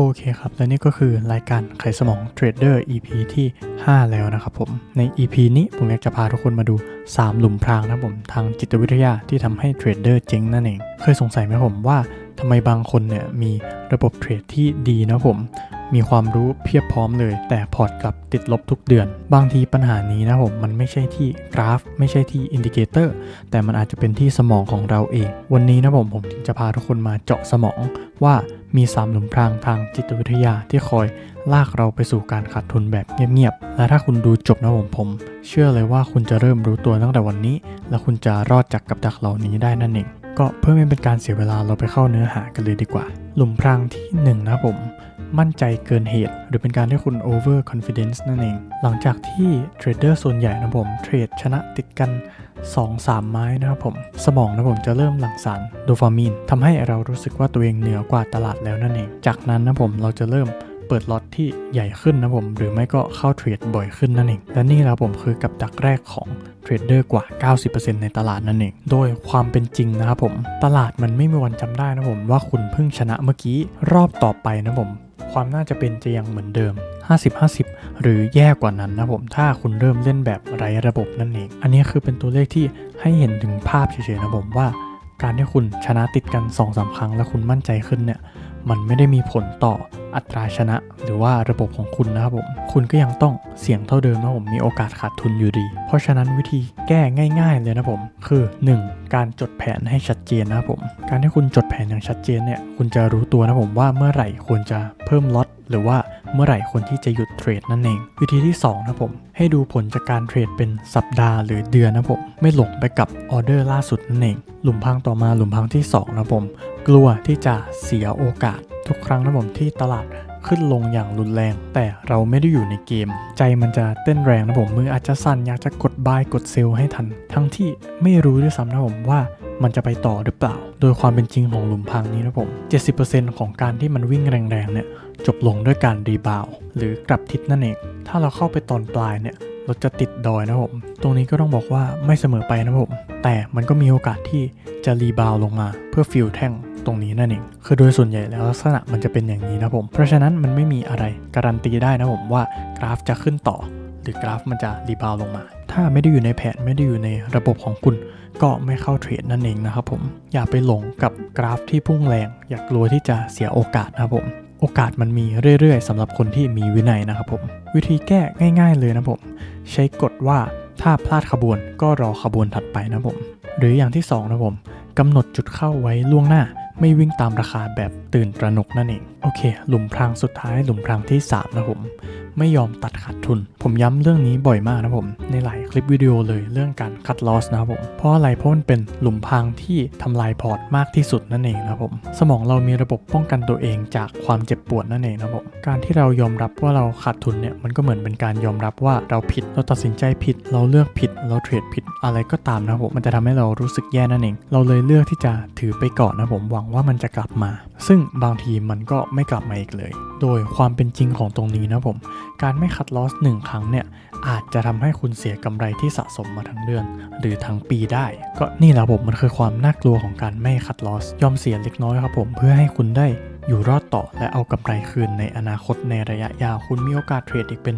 โอเคครับ และนี่ก็คือรายการไขสมองเทรดเดอร์ EP ที่ 5 แล้วนะครับผม ใน EP นี้ผมอยากจะพาทุกคนมาดู 3 หลุมพรางนะผมทางจิตวิทยาที่ทำให้เทรดเดอร์เจ๊งนั่นเอง เคยสงสัยไหมผมว่าทำไมบางคนเนี่ยมีระบบเทรดที่ดีนะผม มีความรู้เพียบพร้อมเลย แต่พอร์ตกลับติดลบทุกเดือน บางทีปัญหานี้นะผมมันไม่ใช่ที่กราฟ ไม่ใช่ที่อินดิเคเตอร์แต่มันอาจจะเป็นที่สมองของเราเอง วันนี้นะผมผมจึงจะพาทุกคนมาเจาะสมองว่า มีสามหลุมพรางทางจิตวิทยาที่คอยลากเราไปสู่การขาดทุนแบบเงียบๆ และถ้าคุณดูจบนะผมผม เชื่อเลยว่าคุณจะเริ่มรู้ตัวตั้งแต่วันนี้ และคุณจะรอดจากกับดักเหล่านี้ได้นั่นเอง ก็เพื่อไม่เป็นการเสียเวลาเราไปเข้าเนื้อหากันเลยดีกว่า หลุมพรางที่หนึ่งนะผม มั่นใจเกินเหตุ หรือเป็นการที่คุณ over confidence นั่นเอง หลังจากที่เทรดเดอร์ส่วนใหญ่นะผมเทรดชนะติดกัน 2-3 ไม้นะครับผม สมองนะผมจะเริ่มหลั่งสารโดฟามีนทำให้เรารู้สึกว่าตัวเองเหนือกว่าตลาดแล้วนั่นเอง จากนั้นนะผมเราจะเริ่ม เปิดล็อตที่ใหญ่ขึ้นนะผม หรือไม่ก็เข้าเทรดบ่อยขึ้นนั่นเอง และนี่แหละผมคือกับดักแรกของเทรดเดอร์กว่า 90%ในตลาดนั่นเอง โดยความเป็นจริงนะครับผม ตลาดมันไม่มีวันจำได้นะผมว่าคุณเพิ่งชนะเมื่อกี้รอบต่อไปนะผม ความน่าจะเป็นจะยังเหมือนเดิม 50-50 หรือแย่กว่านั้นนะผม ถ้าคุณเริ่มเล่นแบบไร้ระบบนั่นเอง อันนี้คือเป็นตัวเลขที่ให้เห็นถึงภาพเฉยๆนะผมว่า การที่คุณชนะติดกัน2-3ครั้ง แล้วคุณมั่นใจขึ้นเนี่ยมันไม่ได้มีผลต่ออัตราชนะ หรือว่าระบบของคุณนะครับผม คุณก็ยังต้องเสี่ยงเท่าเดิมนะผมมีโอกาสขาดทุนอยู่ดี เพราะฉะนั้นวิธีแก้ง่าย ๆ เลยนะผม คือ 1. การจดแผนให้ชัดเจนนะครับผม การที่คุณจดแผนอย่างชัดเจนเนี่ยคุณจะรู้ตัวนะผมว่าเมื่อไหร่ควรจะเพิ่มล็อตหรือว่า เมื่อไหร่คนที่จะหยุดเทรดนั่นเอง วิธีที่2นะผมให้ดูผลจากการเทรดเป็นสัปดาห์หรือเดือนนะผมไม่หลงไปกับออเดอร์ล่าสุดนั่นเอง หลุมพังต่อมาหลุมพังที่2นะผมกลัวที่จะเสียโอกาสทุกครั้งนะผมที่ตลาด ขึ้นลงอย่างรุนแรง แต่เราไม่ได้อยู่ในเกม ใจมันจะเต้นแรงนะผมมืออาจจะสั่นอยากจะกดบายกดเซลให้ทัน ทั้งที่ไม่รู้ด้วยซ้ำนะผมว่ามันจะไปต่อหรือเปล่า โดยความเป็นจริงของหลุมพังนี้นะผม 70%ของการที่มันวิ่งแรงๆเนี่ยจบลงด้วยการรีบาวหรือกลับทิศนั่นเอง ถ้าเราเข้าไปตอนปลายเนี่ยเราจะติดดอยนะผม ตรงนี้ก็ต้องบอกว่าไม่เสมอไปนะผม แต่มันก็มีโอกาสที่จะรีบาวลงมาเพื่อฟิลแท่ง ตรงนี้นั่นเอง คือโดยส่วนใหญ่แล้วลักษณะมันจะเป็นอย่างนี้นะผม เพราะฉะนั้นมันไม่มีอะไรการันตีได้นะผมว่ากราฟจะขึ้นต่อ หรือกราฟมันจะรีบาวด์ลงมา ถ้าไม่ได้อยู่ในแผนไม่ได้อยู่ในระบบของคุณ ก็ไม่เข้าเทรดนั่นเองนะครับผม อย่าไปหลงกับกราฟที่พุ่งแรง อย่ากลัวที่จะเสียโอกาสนะครับผมโอกาสมันมีเรื่อยๆสำหรับคนที่มีวินัยนะครับผม วิธีแก้ง่าย ๆ เลยนะผม ใช้กฎว่าถ้าพลาดขบวนก็รอขบวนถัดไปนะผม หรืออย่างที่สองนะผม กำหนดจุดเข้าไว้ล่วงหน้า ไม่วิ่งตามราคาแบบตื่นตระหนกนั่นเอง โอเค หลุมพรางสุดท้ายหลุมพรางที่ 3 นะผม ไม่ยอมตัดขาดทุน ผมย้ำเรื่องนี้บ่อยมากนะผม ในหลายคลิปวิดีโอเลยเรื่องการคัดลอสนะครับผม เพราะอะไรเพราะมันเป็นหลุมพรางที่ทำลายพอร์ตมากที่สุดนั่นเองนะผม สมองเรามีระบบป้องกันตัวเองจากความเจ็บปวดนั่นเองนะผม การที่เรายอมรับว่าเราขาดทุนเนี่ยมันก็เหมือนเป็นการยอมรับว่าเราผิดเราตัดสินใจผิด เราเลือกผิด เราเทรดผิดอะไรก็ตามนะผมมันจะทำให้เรารู้สึกแย่นั่นเอง เราเลยเลือกที่จะถือไปก่อนนะผมหวังว่ามันจะกลับมา ซึ่งบางทีมันก็ไม่กลับมาอีกเลย โดยความเป็นจริงของตรงนี้นะผม การไม่คัดลอสหนึ่งครั้งเนี่ย อาจจะทำให้คุณเสียกำไรที่สะสมมาทั้งเดือน หรือทั้งปีได้ ก็นี่แหละผมมันคือความน่ากลัวของการไม่คัดลอส ยอมเสียเล็กน้อยครับผมเพื่อให้คุณได้อยู่รอดต่อและเอากำไรคืนในอนาคตในระยะยาว คุณมีโอกาสเทรดอีกเป็น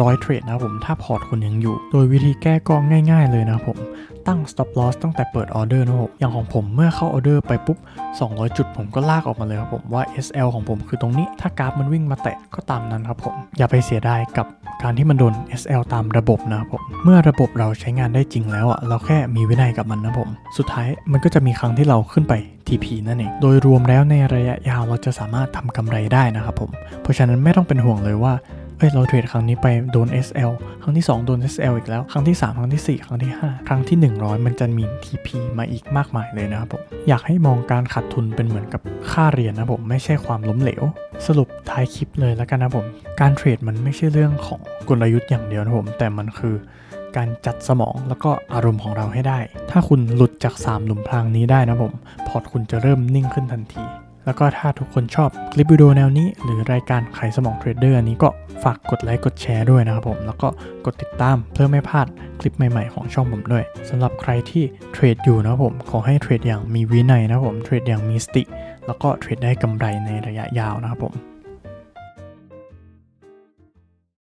ร้อยเทรดนะผมถ้าพอร์ตคุณยังอยู่ โดยวิธีแก้ก็ง่าย ๆ เลยนะผม ตั้ง stop loss ตั้งแต่เปิดออเดอร์นะครับอย่างของผมเมื่อเข้าออเดอร์ไปปุ๊บ 200 จุดผมก็ลากออกมาเลยครับผมว่า SL ของผมคือตรงนี้ถ้ากราฟมันวิ่งมาแตะก็ตามนั้นครับผมอย่าไปเสียดายกับการที่มันโดน SL ตามระบบนะครับผมเมื่อระบบเราใช้งานได้จริงแล้วอะเราแค่มีวินัยกับมันนะผม สุดท้ายมันก็จะมีครั้งที่เราขึ้นไป TP นั่นเอง โดยรวมแล้วในระยะยาวเราจะสามารถทำกำไรได้นะครับผม เพราะฉะนั้นไม่ต้องเป็นห่วงเลยว่า เอ้ยเราเทรดครั้งนี้ไปโดน SL ครั้งที่ 2 โดน SL อีกแล้ว ครั้งที่ 3 ครั้งที่ 4 ครั้งที่ 5 ครั้งที่ 100 มันจะมี TP มาอีกมากมายเลยนะครับผม อยากให้มองการขาดทุนเป็นเหมือนกับค่าเรียนนะผม ไม่ใช่ความล้มเหลว สรุปท้ายคลิปเลยแล้วกันนะผม การเทรดมันไม่ใช่เรื่องของกลยุทธ์อย่างเดียวนะผม แต่มันคือการจัดสมองแล้วก็อารมณ์ของเราให้ได้ ถ้าคุณหลุดจาก3หลุมพรางนี้ได้นะผม พอร์ตคุณจะเริ่มนิ่งขึ้นทันที แล้วก็ถ้าทุกคนชอบคลิปวิดีโอแนวนี้ หรือรายการไขสมองเทรดเดอร์อันนี้ก็ฝากกดไลค์กดแชร์ด้วยนะครับผม แล้วก็กดติดตามเพื่อไม่พลาดคลิปใหม่ๆของช่องผมด้วยสำหรับใครที่เทรดอยู่นะผมขอให้เทรดอย่างมีวินัยนะครับผมเทรดอย่างมีสติ แล้วก็เทรดได้กำไรในระยะยาวนะครับผม